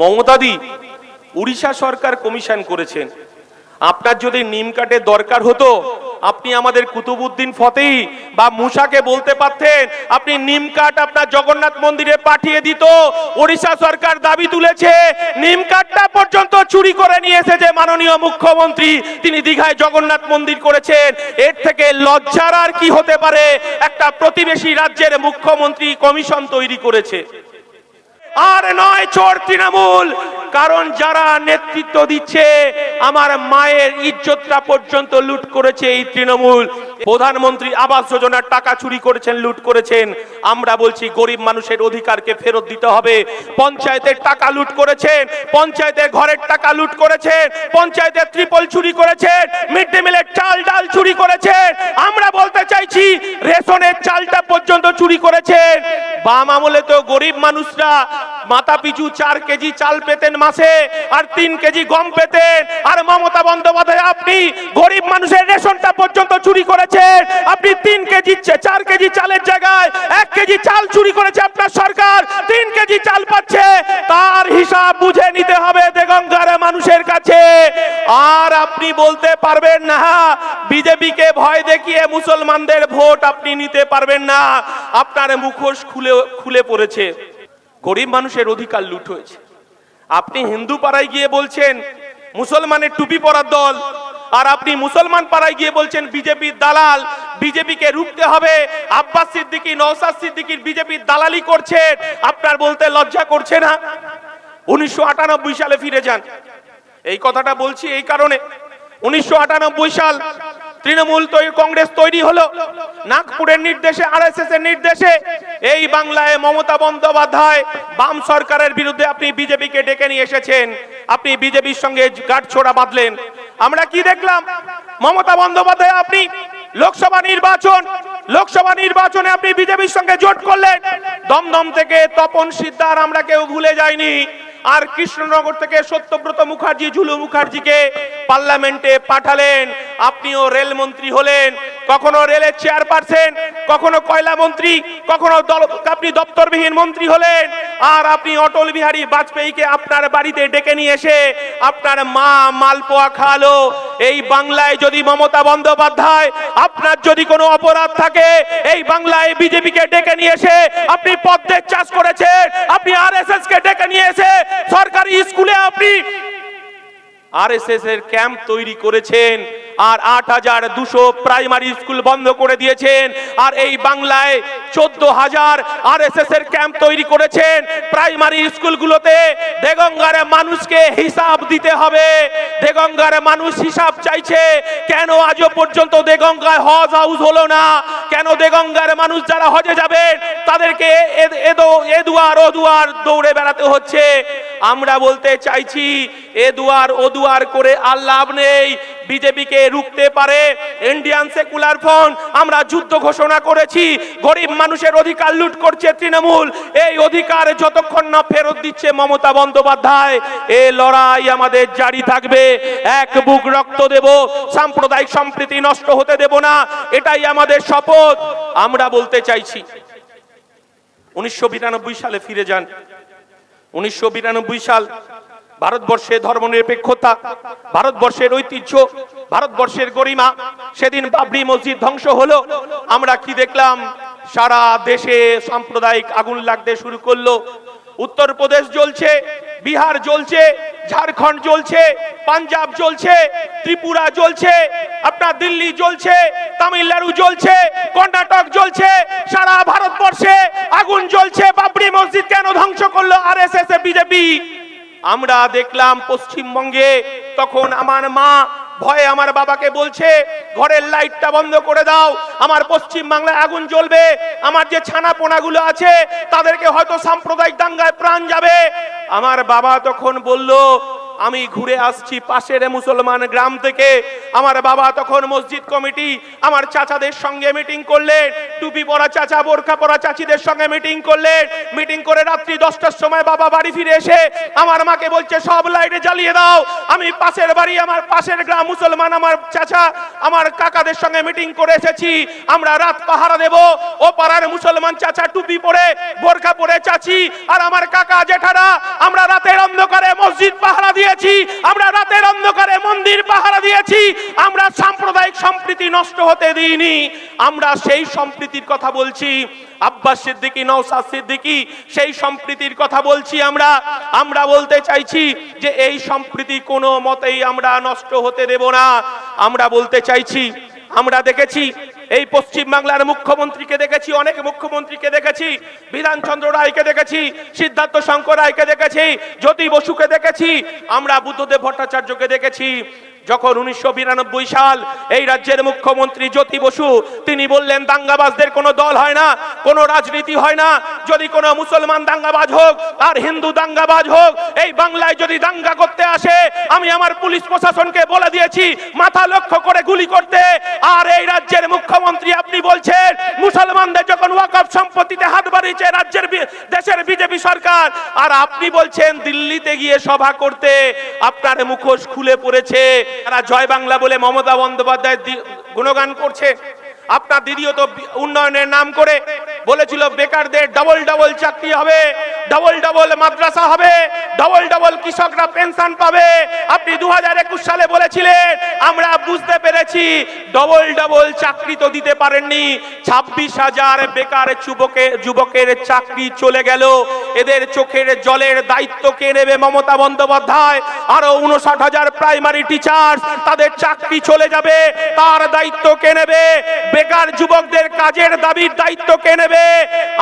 মমতাদি, উড়িষ্যা সরকার commission করেছেন। আপনার যদি নিম কাঠের দরকার হতো, আপনি আমাদের কুতুবুদ্দিন ফতেই বা মুসাকে বলতে পারতেন, আপনি নিম কাঠ আপনার জগন্নাথ মন্দিরে পাঠিয়ে দিত ওড়িশা সরকার দাবি তুলেছে, নিম কাঠটা পর্যন্ত চুরি করে নিয়ে এসেছে মাননীয় মুখ্যমন্ত্রী, তিনি দীঘায় জগন্নাথ মন্দির করেছেন। এর থেকে লজ্জার আর কি হতে পারে? একটা প্রতিবেশী রাজ্যের মুখ্যমন্ত্রী কমিশন তৈরি করেছে। আর নয় চোর তৃণমূল। কারণ যারা নেতৃত্ব দিচ্ছে, আমার মায়ের ইজ্জতটা পর্যন্ত লুট করেছে এই তৃণমূল। প্রধানমন্ত্রী আবাস যোজনার টাকা চুরি করেছেন, লুট করেছেন। আমরা বলছি, গরিব মানুষের অধিকারকে ফেরত দিতে হবে। পঞ্চায়েতের টাকা লুট করেছেন, পঞ্চায়েতের ঘরের টাকা লুট করেছেন, পঞ্চায়েতের ত্রিপল চুরি করেছেন, মিড ডে মিলের চাল ডাল চুরি করেছেন। আমরা বলতে চাইছি, রেশনের চালটা পর্যন্ত চুরি করেছেন। বাম আমলে তো গরিব মানুষরা মাথা পিছু চার কেজি চাল পেতেন মাসে, আর তিন কেজি গম পেতেন। আর মমতা বন্দ্যোপাধ্যায়, আপনি গরিব মানুষের রেশনটা পর্যন্ত চুরি করেছেন। আপনি তিন কেজি চার কেজি চালের জায়গায় এক কেজি চাল চুরি করেছে আপনার সরকার, তিন কেজি চাল পাচ্ছে। তার হিসাব বুঝে নিতে হবে দেগঙ্গার মানুষের কাছে। আর আপনি বলতে পারবেন না, বিজেপিকে ভয় দেখিয়ে মুসলমানদের ভোট আপনি নিতে পারবেন না। আপনার মুখোশ খুলে খুলে পড়েছে। গরিব মানুষের অধিকার লুট হয়েছে। আপনি হিন্দু পাড়ায় গিয়ে বলছেন, মুসলমানের টুপি পরার দল, আর আপনি মুসলমান পাড়ায় গিয়ে বলছেন বিজেপির দালাল, বিজেপিকে রুখতে হবে, আব্বাস সিদ্দিকি নওসাদ সিদ্দিকির বিজেপির দালালি করছে, আপনার বলতে লজ্জা করছে না? উনিশশো আটানব্বই সালে ফিরে যান। এই কথাটা বলছি এই কারণে। উনিশশো আটানব্বই সাল তৃণমূল তৈরি, কংগ্রেস তৈরি হলো। নাগপুরের নির্দেশে, আরএসএস এর নির্দেশে এই বাংলায় মমতা বন্দ্যোপাধ্যায় বাম সরকারের বিরুদ্ধে আপনি বিজেপিকে ডেকে নিয়ে এসেছেন। আপনি বিজেপির সঙ্গে গাঁটছোড়া বাঁধলেন। আমরা কি দেখলাম? মমতা বন্দ্যোপাধ্যায় আপনি লোকসভা নির্বাচন, লোকসভা নির্বাচনে আপনি বিজেপির সঙ্গে জোট করলেন। দমদম থেকে তপন সিদ্ধার আমরা কেউ ভুলে যাইনি। আর কৃষ্ণনগর থেকে সত্যব্রত মুখার্জি ঝুলু মুখার্জিকে পার্লামেন্টে পাঠালেন। আপনিও রেলমন্ত্রী হলেন। কখনো রেলের চেয়ারপারসন, কখনো কয়লা মন্ত্রী, কখনো আপনি দপ্তরবিহীন মন্ত্রী হলেন, আর আপনি অটল বিহারী বাজপেয়ীকে আপনার বাড়িতে ডেকে নিয়ে এসে আপনার মা মালপোয়া খাওয়ালো। এই বাংলায় যদি মমতা বন্দ্যোপাধ্যায়, আপনার যদি কোনো অপরাধ থাকে, এই বাংলায় বিজেপিকে ডেকে নিয়ে এসে আপনি পদ্মের চাষ করেছেন, আপনি আরএসএস কে ডেকে নিয়ে এসে সরকারি স্কুলে আপনি আরএসএস এর ক্যাম্প তৈরি করেছেন। আর আট হাজার দুশো প্রাইমারি স্কুল বন্ধ করে দিয়েছেন। আর এই বাংলায় চোদ্দ হাজার আরএসএস এর ক্যাম্প তৈরি করেছেন। প্রাইমারি স্কুলগুলোতে দেগঙ্গারে মানুষকে হিসাব দিতে হবে। দেগঙ্গারে মানুষ হিসাব চাইছে, কেন আজও পর্যন্ত দেগঙ্গায় হজ হাউস হলো না? কেন দেগঙ্গার মানুষ যারা হজে যাবেন, তাদেরকে এ দুয়ার ও দুয়ার দৌড়ে বেড়াতে হচ্ছে? আমরা বলতে চাইছি, এ দুয়ার, ও দুয়ার করে আর লাভ নেই। বিজেপিকে রুখতে পারে ইন্ডিয়ান সেকুলার ফ্রন্ট আমরা যুদ্ধ ঘোষণা করেছি, গরিব মানুষের অধিকার লুট করছে তৃণমূল। এই অধিকার যতক্ষণ না ফেরত দিচ্ছে মমতা বন্দ্যোপাধ্যায়, এ লড়াই আমাদের জারি থাকবে। এক বুক রক্ত দেব, সাম্প্রদায়িক সম্প্রীতি নষ্ট হতে দেব না, এটাই আমাদের শপথ। আমরা বলতে চাইছি, উনিশশো বিরানব্বই সালে ফিরে যান। উনিশশো বিরানব্বই সাল ভারতবর্ষে ধর্মনিরপেক্ষতা, ভারতবর্ষের ঐতিহ্য, ভারতবর্ষের গরিমা, সেদিন বাবরি মসজিদ ধ্বংস হলো। আমরা কি দেখলাম? সারা দেশে সাম্প্রদায়িক আগুন লাগতে শুরু করল। উত্তরপ্রদেশ জ্বলছে, বিহার জ্বলছে ঝাড়খণ্ড চলছে পাঞ্জাব চলছে ত্রিপুরা চলছে আপনার দিল্লি চলছে তামিলনাড়ু চলছে কর্ণাটক চলছে সারা ভারতবর্ষে আগুন জ্বলছে, বাবরি মসজিদ কেন ধ্বংস করল আর এস এস বিজেপি? আমরা দেখলাম পশ্চিমবঙ্গে, তখন আমার মা ভয়ে আমার বাবাকে বলছে, ঘরের লাইটটা বন্ধ করে দাও, আমার পশ্চিম বাংলায় আগুন জ্বলবে, আমার যে ছানা পোনাগুলো আছে, তাদেরকে হয়তো সাম্প্রদায়িক দাঙ্গায় প্রাণ যাবে। আমার বাবা তখন বলল আমি ঘুরে আসছি পাশের মুসলমান গ্রাম থেকে। আমার বাবা তখন মসজিদ কমিটি, আমার চাচাদের সঙ্গে মিটিং করলেন, টুপি পরা চাচা, বোরখা পরা চাচিদের সঙ্গে মিটিং করলেন। মিটিং করে রাত্রি দশটার সময় বাবা বাড়ি ফিরে এসে আমার মাকে বলছে, সব লাইটে জ্বালিয়ে দাও। আমি পাশের বাড়ি, আমার পাশের গ্রাম মুসলমান, আমার চাচা, আমার কাকাদের সঙ্গে মিটিং করে এসেছি। আমরা রাত পাহারা দেব। ও পাড়ার মুসলমান চাচা টুপি পরে, বোরখা পরে চাচি আর আমার কাকা জেঠারা, আমরা রাতের অন্ধকারে মসজিদ পাহারা দিয়েছি, আমরা রাতের অন্ধকারে মন্দির পাহারা দিয়েছি, আমরা সাম্প্রদায়িক সম্প্রীতি নষ্ট হতে দিইনি। আমরা সেই সম্প্রীতির কথা বলছি, আব্বাস সিদ্দিকী নওসাদ সিদ্দিকী, সেই সম্প্রীতির কথা বলছি আমরা। আমরা বলতে চাইছি যে এই সম্প্রীতি কোনো মতেই আমরা নষ্ট হতে দেব না। আমরা বলতে চাইছি, আমরা দেখেছি এই পশ্চিম বাংলার মুখ্যমন্ত্রীকে দেখেছি, অনেক মুখ্যমন্ত্রীকে দেখেছি বিধানচন্দ্র রায়কে দেখেছি, সিদ্ধার্থ শঙ্কর রায়কে দেখেছি, জ্যোতি বসুকে দেখেছি, আমরা বুদ্ধদেব ভট্টাচার্যকে দেখেছি। যখন উনিশশো বিরানব্বই সাল এই রাজ্যের মুখ্যমন্ত্রী জ্যোতি বসু, তিনি বললেন, দাঙ্গাবাজদের কোনো দল হয় না, কোনো রাজনীতি হয় না। যদি কোনো মুসলমান দাঙ্গাবাজ হোক, আর হিন্দু দাঙ্গাবাজ হোক, এই বাংলায় যদি দাঙ্গা করতে আসে, আমি আমার পুলিশ প্রশাসনকে বলে দিয়েছি, মাথা লক্ষ্য করে গুলি করতে। আর এই রাজ্যের মুখ্যমন্ত্রী আপনি বলছেন, মুসলমানদের যখন ওয়াকফ সম্পত্তিতে হাত বাড়িয়েছে রাজ্যের দেশের বিজেপি সরকার, আর আপনি বলছেন, দিল্লিতে গিয়ে সভা করতে আপনার মুখোশ খুলে পড়েছে। তারা জয় বাংলা বলে মমতা বন্দ্যোপাধ্যায় গুণগান করছে। আপনার দিদিও তো উন্নয়নের নাম করে বলেছিল, বেকারদের ডবল ডবল চাকরি হবে। ডবল ডবল মাদ্রাসা হবে ডবল ডবল কৃষকরা পেনশন পাবে। আপনি দু সালে বলেছিলেন, আমরা বুঝতে পেরেছি ডবল ডবল চাকরি তো দিতে পারেননি। ছাব্বিশ হাজার বেকার যুবকের যুবকের চাকরি চলে গেল। এদের চোখের জলের দায়িত্ব কে নেবে মমতা বন্দ্যোপাধ্যায়? আরও উনষাট হাজার প্রাইমারি টিচার তাদের চাকরি চলে যাবে, তার দায়িত্ব কে নেবে? বেকার যুবকদের কাজের দাবির দায়িত্ব কে নেবে?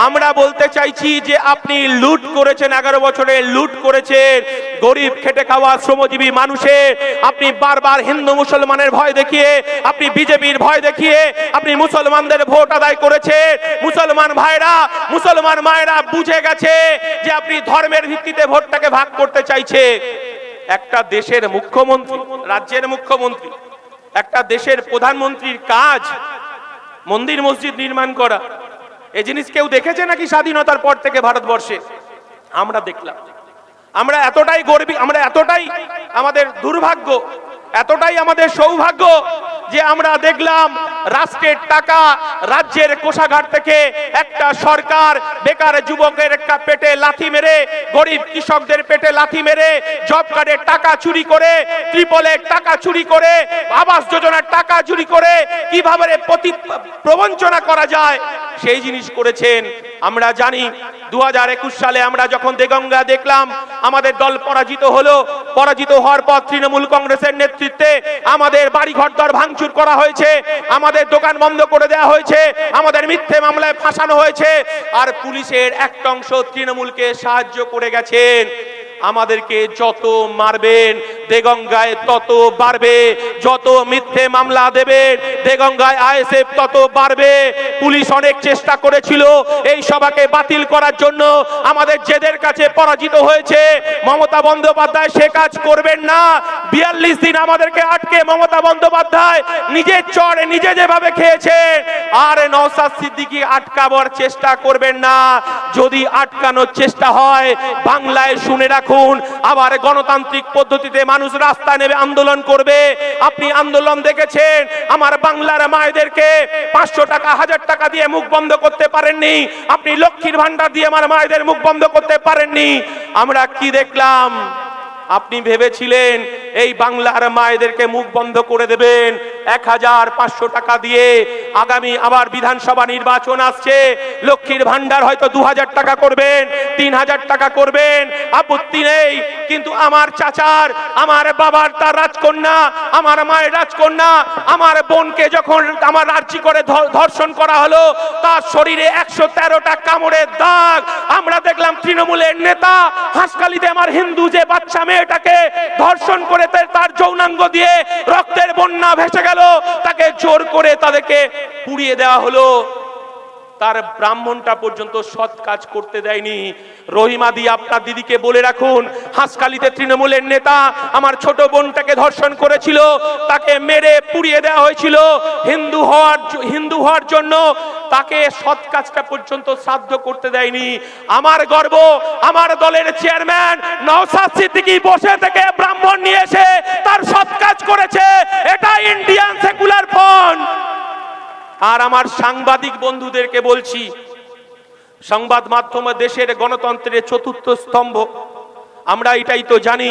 আমরা বলতে চাইছি যে আপনি লুট করেছেন, এগারো বছরে লুট করেছেন। গরিব, খেটে খাওয়া, শ্রমজীবী মানুষের আপনি বারবার হিন্দু মুসলমানের ভয় দেখিয়ে, আপনি বিজেপির ভয় দেখিয়ে, আপনি মুসলমানদের ভোট আদায় করেছেন। মুসলমান ভাইরা, মুসলমান মায়েরা, বুঝে গেছে যে আপনি ধর্মের ভিত্তিতে ভোটটাকে ভাগ করতে চাইছে একটা দেশের মুখ্যমন্ত্রী, রাজ্যের মুখ্যমন্ত্রী, একটা দেশের প্রধানমন্ত্রীর কাজ, মন্দির মসজিদ নির্মাণ করা। এই জিনিস কেউ দেখেছে নাকি স্বাধীনতার পর থেকে ভারতবর্ষে? আমরা দেখলাম। আমরা এতটাই গর্বী আমরা এতটাই আমাদের দুর্ভাগ্য, এতটাই আমাদের সৌভাগ্য যে আমরা দেখলাম রাষ্ট্রের টাকা রাজ্যের কোষাঘাট থেকে একটা সরকার বেকার যুবকের পেটে লাথি মেরে, গরিব কৃষকদের পেটে লাথি মেরে, জব কার্ডের টাকা চুরি করে ত্রিপলের টাকা চুরি করে, আবাস যোজনার টাকা চুরি করে, কীভাবে প্রতি প্রবঞ্চনা করা যায় সেই জিনিস করেছেন। আমরা জানি দু হাজার একুশ সালে আমরা যখন দেগঙ্গা দেখলাম, আমাদের দল পরাজিত হলো। পরাজিত হওয়ার পর তৃণমূল কংগ্রেসের নেতৃত্বে আমাদের বাড়ি ঘর দর ভাঙচুর করা হয়েছে, আমাদের দোকান বন্ধ করে দেওয়া হয়েছে, আমাদের মিথ্যে মামলায় ফাঁসানো হয়েছে। আর পুলিশের একটা অংশ তৃণমূলকে সাহায্য করে গেছেন। আমাদেরকে যত মারবেন, দেগঙ্গায় তত বাড়বে। যত মিথ্যে মামলা দেবেন, দেগঙ্গায় আইএসএফ তত বাড়বে। পুলিশ অনেক চেষ্টা করেছিল এই সভাকে বাতিল করার জন্য। আমাদের জেদের কাছে পরাজিত হয়েছে। মমতা বন্দ্যোপাধ্যায় সে কাজ করবেন না। বিয়াল্লিশ দিন আমাদেরকে আটকে মমতা বন্দ্যোপাধ্যায় নিজের চড়ে নিজে যেভাবে খেয়েছে, আর নওসাদ সিদ্দিকি আটকাবার চেষ্টা করবেন না। যদি আটকানোর চেষ্টা হয়, বাংলায় শুনে রাখুন, আবার গণতান্ত্রিক পদ্ধতিতে মানুষ রাস্তা নেবে আন্দোলন করবে। আপনি আন্দোলন দেখেছেন? আমার বাংলার মায়েদেরকে পাঁচশো টাকা, হাজার টাকা দিয়ে মুখ বন্ধ করতে পারেননি। আপনি লক্ষ্মীর ভান্ডার দিয়ে আমার মায়েদের মুখ বন্ধ করতে পারেননি। আমরা কি দেখলাম? আপনি ভেবেছিলেন এই বাংলার মায়েদেরকে মুখ বন্ধ করে দেবেন? এক হাজার পাঁচশো টাকা দিয়ে আগামী আবার বিধানসভা নির্বাচন আসছে। লক্ষ্মীর ভান্ডার হয়তো দু হাজার টাকা করবেন, তিন হাজার টাকা করবেন, আপত্তি নেই। কিন্তু আমার চাচার, আমার বাবার তার রাজকন্যা, আমার মায়ের রাজকন্যা, আমার বোনকে যখন আমার রাজ্যি করে ধর্ষণ করা হলো, তার শরীরে একশো তেরোটা কামড়ের দাগ। আমরা দেখলাম তৃণমূলের নেতা হাসকালিতে আমার হিন্দু যে বাচ্চা মেয়েটাকে ধর্ষণ করে তার যৌনাঙ্গ দিয়ে রক্তের বন্যা ভেসে গেল। তাকে জোর করে তাদেরকে পুড়িয়ে দেওয়া হলো। তার ব্রাহ্মণটা পর্যন্ত সৎ কাজ করতে দেয়নি। রহিমাদি আপনার দিদিকে বলে রাখুন হাসকালিতে তৃণমূলের নেতা আমার ছোট বোনটাকে ধর্ষণ করেছিল, তাকে মেরে পুড়িয়ে দেওয়া হয়েছিল। হিন্দু হওয়ার হিন্দু হওয়ার জন্য তাকে সৎ কাজটা পর্যন্ত সাধ্য করতে দেয়নি। আমার গর্ব, আমার দলের চেয়ারম্যান নওসাদ সিদ্দিকী বসে থেকে ব্রাহ্মণ নিয়ে এসে তার সৎ কাজ করেছে। এটা ইন্ডিয়ান সেকুলার ফ্রন্ট। আর আমার সাংবাদিক বন্ধুদেরকে বলছি, সংবাদ মাধ্যম দেশের গণতন্ত্রের চতুর্থ স্তম্ভ, আমরা এটাই তো জানি।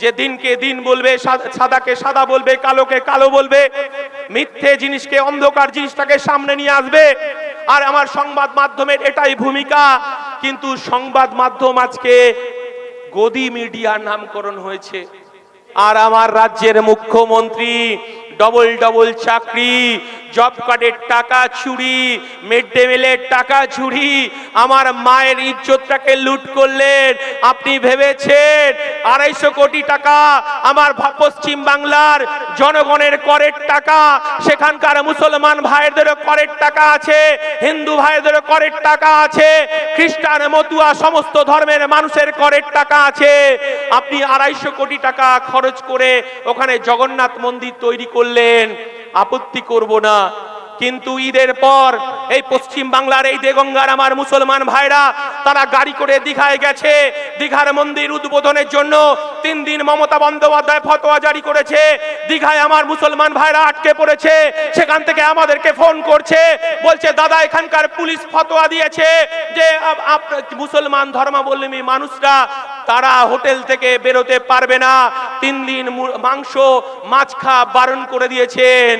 যে দিনকে দিন বলবে সাদাকে সাদা বলবে, কালোকে কালো বলবে, মিথ্যে জিনিসকে অন্ধকার জিনিসটাকে সামনে নিয়ে আসবে। আর আমার সংবাদ মাধ্যমের এটাই ভূমিকা। কিন্তু সংবাদ মাধ্যম আজকে গদি মিডিয়ার নামকরণ হয়েছে। আর আমার রাজ্যের মুখ্যমন্ত্রী, ডবল ডবল চাকরি জব কার্ডের টাকা চুরি, মিড ডে মিলের টাকা চুরি, আমার মায়ের ইজ্জতটাকে লুট করলেন। আপনি ভেবেছেন আড়াইশো কোটি টাকা আমার পশ্চিম বাংলার জনগণের করের টাকা, সেখানকার মুসলমান ভাইদেরও করের টাকা আছে, হিন্দু ভাইদেরও করের টাকা আছে, খ্রিস্টান, মতুয়া, সমস্ত ধর্মের মানুষের করের টাকা আছে। আপনি আড়াইশো কোটি টাকা খরচ করে ওখানে জগন্নাথ মন্দির তৈরি করলেন। আপত্তি করব না। কিন্তু ঈদের পর এই পশ্চিম বাংলার এই দেগঙ্গার আমার মুসলমান ভাইরা, তারা গাড়ি করে দীঘায় গেছে। দীঘার মন্দির উদ্বোধনের জন্য তিন দিন মমতা বন্দ্যোপাধ্যায় ফতোয়া জারি করেছে। দীঘায় আমার মুসলমান ভাইরা আটকে পড়েছে। সেখান থেকে আমাদেরকে ফোন করছে। বলছে, দাদা, এখানকার পুলিশ ফতোয়া দিয়েছে যে মুসলমান ধর্মাবলম্বী মানুষরা, তারা হোটেল থেকে বেরোতে পারবে না। তিন দিন মাংস, মাছ খা বারণ করে দিয়েছেন।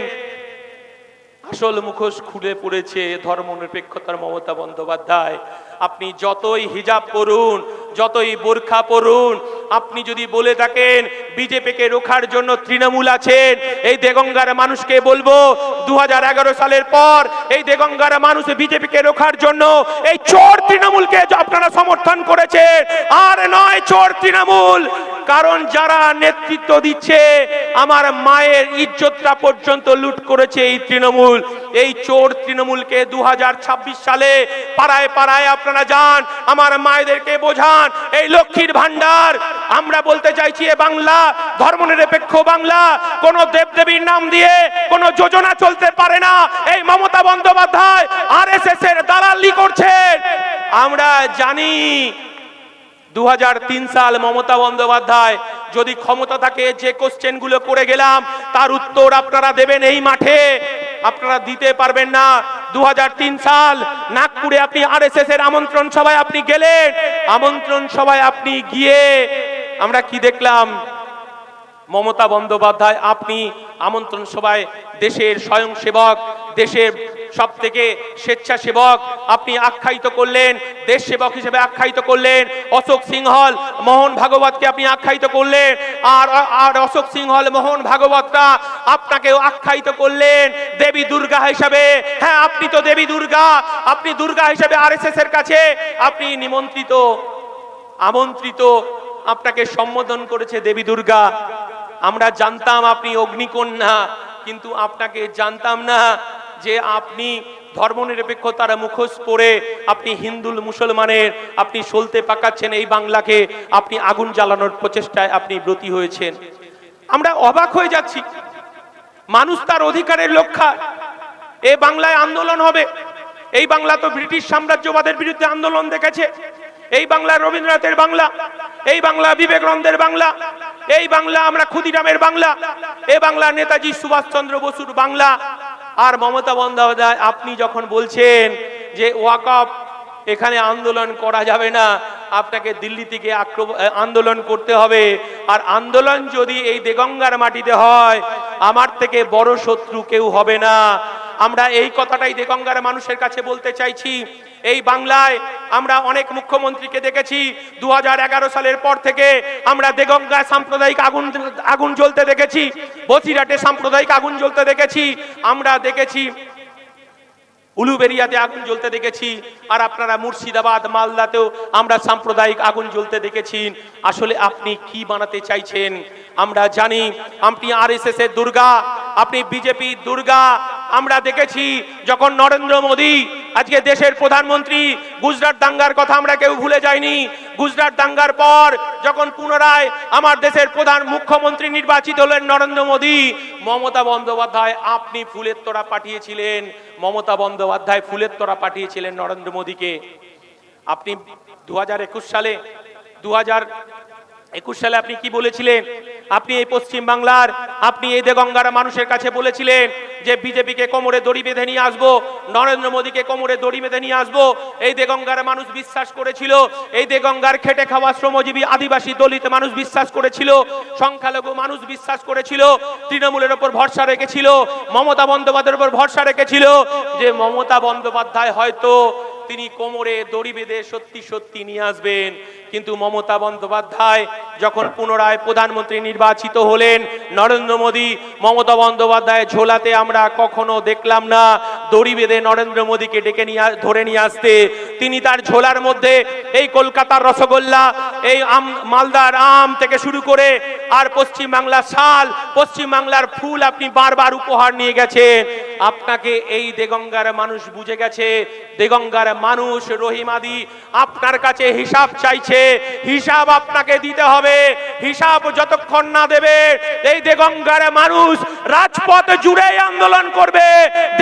আসল মুখোশ খুলে পড়েছে ধর্মনিরপেক্ষতার মমতা বন্দ্যোপাধ্যায়। আপনি যতই হিজাব পরুন, যতই বোরখা পরুন, আপনি যদি বলে থাকেন বিজেপিকে রোখার জন্য তৃণমূল আছেন, এই দেগঙ্গার মানুষকে বলব দু হাজার এগারো সালের পর এই দেগঙ্গার মানুষ বিজেপিকে রোখার জন্য এই চোর তৃণমূলকে আপনারা সমর্থন করেছেন, আর নয় চোর তৃণমূল। কারণ যারা নেতৃত্ব দিচ্ছে, আমার মায়ের ইজ্জতটা পর্যন্ত লুট করেছে এই তৃণমূল। এই চোর তৃণমূলকে দু হাজার ছাব্বিশ সালে পাড়ায় পাড়ায় আপনারা যান, আমার মায়েদেরকে বোঝান, এই লক্ষ্মীর ভান্ডার আমরা বলতে চাইছি এ বাংলা ধর্মনিরপেক্ষ বাংলা, কোন দেবদেবীর নাম দিয়ে কোন যোজনা চলতে পারে না, এই Mamata Bandyopadhyay R S S এর দালালি করছেন আমরা জানি দু হাজার তিন সাল মমতা বন্দ্যোপাধ্যায় যদি ক্ষমতা থাকে যে কোশ্চেনগুলো করে গেলাম, তার উত্তর আপনারা দেবেন এই মাঠে। আপনারা দিতে পারবেন না। দু হাজার তিন সাল নাগপুরে আপনি আরএসএস এর আমন্ত্রণ সভায় আপনি গেলেন। আমন্ত্রণ সভায় আপনি গিয়ে আমরা কি দেখলাম? মমতা বন্দ্যোপাধ্যায়, আপনি আমন্ত্রণ সভায় দেশের স্বয়ংসেবক দেশের সব থেকে স্বেচ্ছাসেবক, আপনি আখ্যায়িত করলেন, দেশ সেবক হিসেবে আখ্যায়িত করলেন, অশোক সিংহল, মোহন ভাগবতকে আপনি আখ্যায়িত করলেন, আর আর অশোক সিংহল, মোহন ভাগবতরা আপনাকেও আখ্যায়িত করলেন, দেবী দুর্গা হিসাবে। হ্যাঁ আপনি তো দেবী দুর্গা, আপনি দুর্গা হিসাবে আরএসএস এর কাছে আপনি নিমন্ত্রিত, আমন্ত্রিত, আপনাকে সম্বোধন করেছে দেবী দুর্গা। আমরা জানতাম আপনি অগ্নিকন্যা, কিন্তু আপনাকে জানতাম না যে আপনি ধর্মনিরপেক্ষতার মুখোশ পরে আপনি হিন্দু মুসলমানের, আপনি সলতে পাকাচ্ছেন এই বাংলাকে, আপনি আগুন জ্বালানোর প্রচেষ্টায় আপনি ব্রতী হয়েছেন। আমরা অবাক হয়ে যাচ্ছি। মানুষ তার অধিকারের লক্ষ্য। এ বাংলায় আন্দোলন হবে। এই বাংলা তো ব্রিটিশ সাম্রাজ্যবাদের বিরুদ্ধে আন্দোলন দেখেছে। এই বাংলা রবীন্দ্রনাথের বাংলা। এই বাংলা বিবেকানন্দের বাংলা। এই বাংলা আমরা ক্ষুদিরামের বাংলা। এই বাংলা নেতাজি সুভাষচন্দ্র বসুর বাংলা। আর মমতা বন্দ্যোপাধ্যায়, আপনি যখন বলছেন যে ওয়াকফ এখানে আন্দোলন করা যাবে না, আপনাকে দিল্লি থেকে আন্দোলন করতে হবে। আর আন্দোলন যদি এই দেগঙ্গার মাটিতে হয়, আমার থেকে বড় শত্রু কেউ হবে না। আমরা এই কথাটাই দেগঙ্গার মানুষের কাছে বলতে চাইছি, এই বাংলায় আমরা অনেক মুখ্যমন্ত্রীকে দেখেছি দু হাজার এগারো সালের পর থেকে আমরা দেগঙ্গায় সাম্প্রদায়িক আগুন আগুন জ্বলতে দেখেছি, বসিরহাটে সাম্প্রদায়িক আগুন জ্বলতে দেখেছি, আমরা দেখেছি, উলুবেরিয়াতে আগুন জ্বলতে দেখেছি, আর আপনারা মুর্শিদাবাদ, মালদাতেও আমরা সাম্প্রদায়িক আগুন জ্বলতে দেখেছি। আসলে আপনি কি বানাতে চাইছেন? আমরা জানি, আপনি আরএসএস এর দুর্গা, আপনি বিজেপি দুর্গা। আমরা দেখেছি যখন নরেন্দ্র মোদী, আজকে দেশের প্রধানমন্ত্রী, গুজরাট দাঙ্গার কথা আমরা কেউ ভুলে যাইনি। গুজরাট দাঙ্গার পর যখন পুনরায় আমার দেশের প্রধান মুখ্যমন্ত্রী নির্বাচিত হলেন নরেন্দ্র মোদী, মমতা বন্দ্যোপাধ্যায়, আপনি ফুলের তোড়া পাঠিয়েছিলেন। মমতা বন্দ্যোপাধ্যায় ফুলের তোড়া পাঠিয়েছিলেন নরেন্দ্র মোদীকে। আপনি দু হাজার একুশ সালে, দু হাজার একুশ সালে আপনি কি বলেছিলেন? আপনি এই পশ্চিম বাংলার, আপনি এই দেগঙ্গার মানুষের কাছে বলেছিলেন যে বিজেপিকে কোমরে দড়ি বেঁধে নিয়ে আসব, নরেন্দ্র মোদীকে কোমরে দড়ি বেঁধে নিয়ে আসব। এই দেগঙ্গার মানুষ বিশ্বাস করেছিল, এই দেগঙ্গার খেটে খাওয়া শ্রমজীবী আদিবাসী দলিত মানুষ বিশ্বাস করেছিল, সংখ্যালঘু মানুষ বিশ্বাস করেছিল, তৃণমূলের ওপর ভরসা রেখেছিল, মমতা বন্দ্যোপাধ্যায়ের উপর ভরসা রেখেছিল, যে মমতা বন্দ্যোপাধ্যায় হয়তো তিনি কোমরে দড়ি বেঁধে সত্যি সত্যি নিয়ে আসবেন। কিন্তু মমতা বন্দ্যোপাধ্যায় যখন পুনরায় প্রধানমন্ত্রী নির্বাচিত হলেন, নরেন্দ্র মোদী মমতা বন্দ্যোপাধ্যায় ঝোলাতে আমরা কখনো দেখলাম না। দড়ি বেঁধে নরেন্দ্র মোদীকে ডেকে নিয়ে ধরে নিয়ে আসতে। তিনি তার ঝোলার মধ্যে এই কলকাতার রসগোল্লা, এই আম, মালদার আম থেকে শুরু করে আর পশ্চিম বাংলার শাল পশ্চিম বাংলার ফুল আপনি বারবার উপহার নিয়ে গেছেন। আপনাকে এই দেগঙ্গার মানুষ বুঝে গেছে। দেগঙ্গার মানুষ রহিমাদি আপনার কাছে হিসাব চাইছে। হিসাব আপনাকে দিতে হবে। হিসাব যতক্ষণ না দেবে, এই দেগঙ্গার মানুষ রাজপথ জুড়ে আন্দোলন করবে।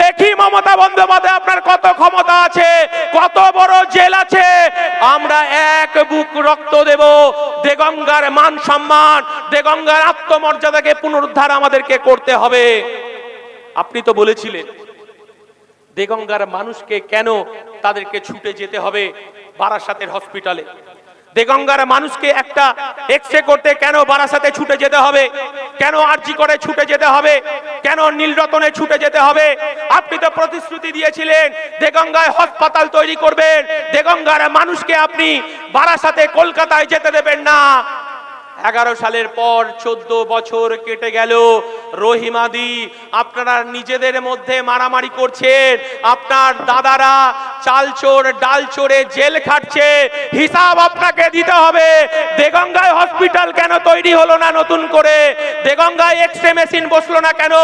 দেখি মমতা বন্দ্যোপাধ্যায়, আপনার কত ক্ষমতা আছে, কত বড় জেল আছে। আমরা এক বুক রক্ত দেব। দেগঙ্গার মান সম্মান, দেগঙ্গার আত্মমর্যাদাকে পুনরুদ্ধার আমাদেরকে করতে হবে। আপনি তো বলেছিলেন দেগঙ্গার মানুষকে কেন তাদেরকে ছুটে যেতে হবে বারাসাতের হসপিটালে? দেগঙ্গার মানুষকে একটা এক্সরে করতে কেন বারাসাতে ছুটে যেতে হবে? কেন আরজি করে ছুটে যেতে হবে? কেন নীলরতনে ছুটে যেতে হবে? আপনি তো প্রতিশ্রুতি দিয়েছিলেন, দেগঙ্গায় হাসপাতাল তৈরি করবেন। দেগঙ্গার মানুষকে আপনি বারাসাতে কলকাতায় যেতে দেবেন না। এগারো সালের পর চোদ্দ বছর কেটে গেল। রহিমাদি আপনারা নিজেদের মধ্যে মারামারি করছেন। আপনার দাদারা চাল চোর ডাল চোরে জেল খাটছে। হিসাব আপনাকে দিতে হবে। দেগঙ্গায় হসপিটাল কেন তৈরি হলো না নতুন করে? দেগঙ্গায় এক্সরে মেশিন বসল না কেন?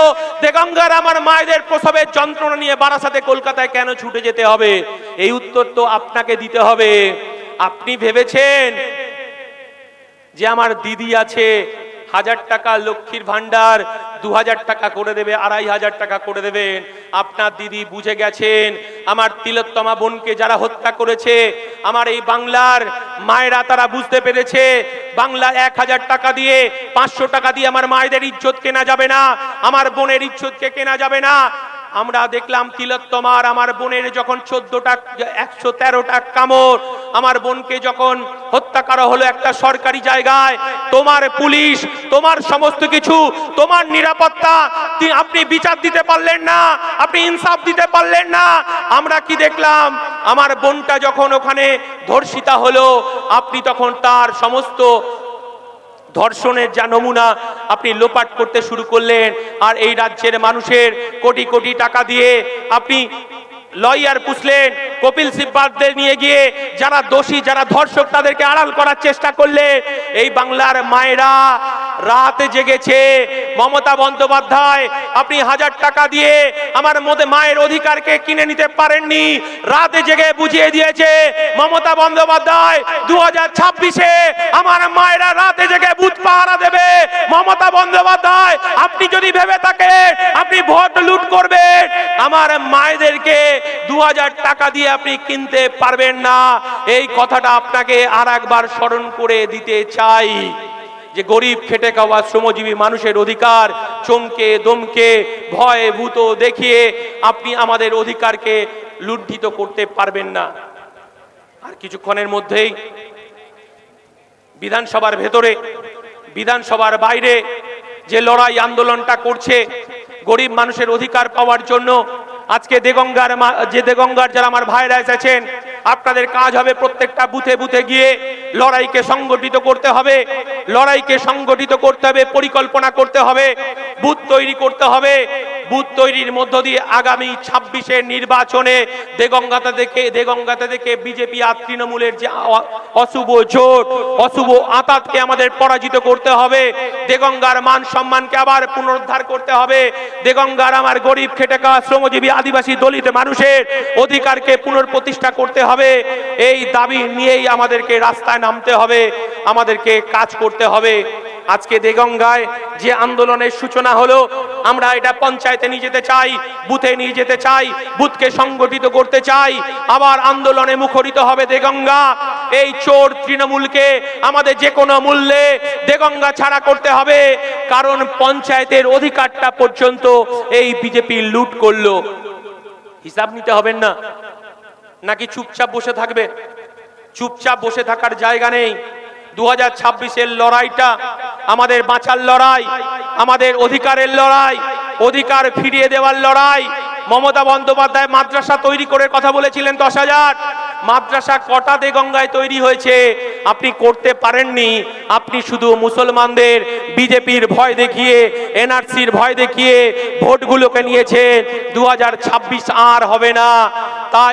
দেগঙ্গার আমার মায়েদের প্রসবের যন্ত্রণা নিয়ে বারাসাতে কলকাতায় কেন ছুটে যেতে হবে? এই উত্তর তো আপনাকে দিতে হবে। আপনি ভেবেছেন যে আমার দিদি আছে, হাজার টাকা লক্ষ্মীর ভান্ডার দু হাজার টাকা করে দেবে, আড়াই হাজার টাকা করে দেবেন। আপনার দিদি বুঝে গেছেন, আমার তিলোত্তমা বোনকে যারা হত্যা করেছে, আমার এই বাংলার মায়েরা তারা বুঝতে পেরেছে, বাংলা এক হাজার টাকা দিয়ে, পাঁচশো টাকা দিয়ে আমার মায়েদের ইজ্জত কেনা যাবে না, আমার বোনের ইজ্জতকে কেনা যাবে না। আমরা দেখলাম তিলোত্তমার আমার বোনের যখন চোদ্দটা, একশো তেরোটা কামড়, আমার বোনকে যখন হত্যা করা হলো একটা সরকারি জায়গায়, তোমার পুলিশ, তোমার সমস্ত কিছু, তোমার নিরাপত্তা আপনি বিচার দিতে পারলেন না, আপনি ইনসাফ দিতে পারলেন না। আমরা কি দেখলাম, আমার বোনটা যখন ওখানে ধর্ষিতা হলো, আপনি তখন তার সমস্ত ধর্ষণের যা নমুনা আপনি লোপাট করতে শুরু করলেন, আর এই রাজ্যের মানুষের কোটি কোটি টাকা দিয়ে আপনি লয়ার পুষলেন, কপিল সিব্বাদদের নিয়ে গিয়ে যারা দোষী, যারা ধর্ষক তাদেরকে আড়াল করার চেষ্টা করলে এই বাংলার মায়েরা রাতে জেগেছে। মমতা বন্দ্যোপাধ্যায়, আপনি হাজার টাকা দিয়ে আমার মধ্যে মায়ের অধিকারকে কিনে নিতে পারেননি। রাতে জেগে বুঝিয়ে দিয়েছে মমতা বন্দ্যোপাধ্যায় দু হাজার ছাব্বিশে আমার মায়েরা রাতে জেগে বুথ পাহারা দেবে। মমতা বন্দ্যোপাধ্যায়, আপনি যদি ভেবে থাকেন, আপনি ভোট লুট করবেন। আমার মায়েদেরকে দু হাজার টাকা দিয়ে আপনি কিনতে পারবেন না। এই কথাটা আপনাকে আর একবার স্মরণ করে দিতে চাই। যে গরিব খেটে খাওয়া শ্রমজীবী মানুষের অধিকার চমকে, দমকে, ভয় ভূত দেখিয়ে আপনি আমাদের অধিকারকে লুণ্ঠিত করতে পারবেন না। আর কিছুক্ষণের মধ্যেই বিধানসভার ভেতরে, বিধানসভার বাইরে যে লড়াই আন্দোলনটা করছে, গরিব মানুষের অধিকার পাওয়ার জন্য আজকে দেগঙ্গার যে দেগঙ্গার যারা আমার ভাইরা এসেছেন আপনাদের কাজ হবে প্রত্যেকটা বুথে বুথে গিয়ে লড়াইকে সংগঠিত করতে হবে। লড়াইকে সংগঠিত করতে হবে, পরিকল্পনা করতে হবে, বুথ তৈরি করতে হবে। বুথ তৈরির মধ্য দিয়ে আগামী ছাব্বিশের নির্বাচনে দেগঙ্গাতা থেকে দেগঙ্গাতা থেকে বিজেপি আর তৃণমূলের যে অশুভ জোট, অশুভ আতাতকে আমাদের পরাজিত করতে হবে। দেগঙ্গার মান সম্মানকে আবার পুনরুদ্ধার করতে হবে। দেগঙ্গার আমার গরিব খেটে খাওয়া শ্রমজীবী আদিবাসী দলিত মানুষের অধিকারকে পুনর্প্রতিষ্ঠা করতে হবে এই দাবি নিয়েই আমাদেরকে রাস্তায় নামতে হবে, আমাদেরকে কাজ করতে হবে। আজকে দেগঙ্গায় যে আন্দোলনের সূচনা হলো, আমরা এটা পঞ্চায়েতে নিয়ে যেতে চাই, বুথে নিয়ে যেতে চাই, বুথকে সংগঠিত করতে চাই। আবার আন্দোলনে মুখরিত হবে দেগঙ্গা। এই চোর তৃণমূলকে আমাদের যে কোনো মূল্যে দেগঙ্গা ছাড়া করতে হবে। কারণ পঞ্চায়েতের অধিকারটা পর্যন্ত এই বিজেপি লুট করল। হিসাব নিতে হবেন না। নাকি চুপচাপ বসে থাকবে? চুপচাপ বসে থাকার জায়গা নেই। দু হাজার লড়াইটা আমাদের বাঁচার লড়াই, আমাদের অধিকারের লড়াই, অধিকার ফিরিয়ে দেওয়ার লড়াই। মমতা বন্দ্যোপাধ্যায় মাদ্রাসা তৈরি করে কথা বলেছিলেন দশ হাজার মাদ্রাসা কটা গঙ্গায় তৈরি হয়েছে? আপনি করতে পারেননি। আপনি শুধু মুসলমানদের বিজেপির ভয় দেখিয়ে, এনআরসির ভয় দেখিয়ে ভোটগুলোকে নিয়েছেন। দু হাজার ছাব্বিশ আর হবে না। তাই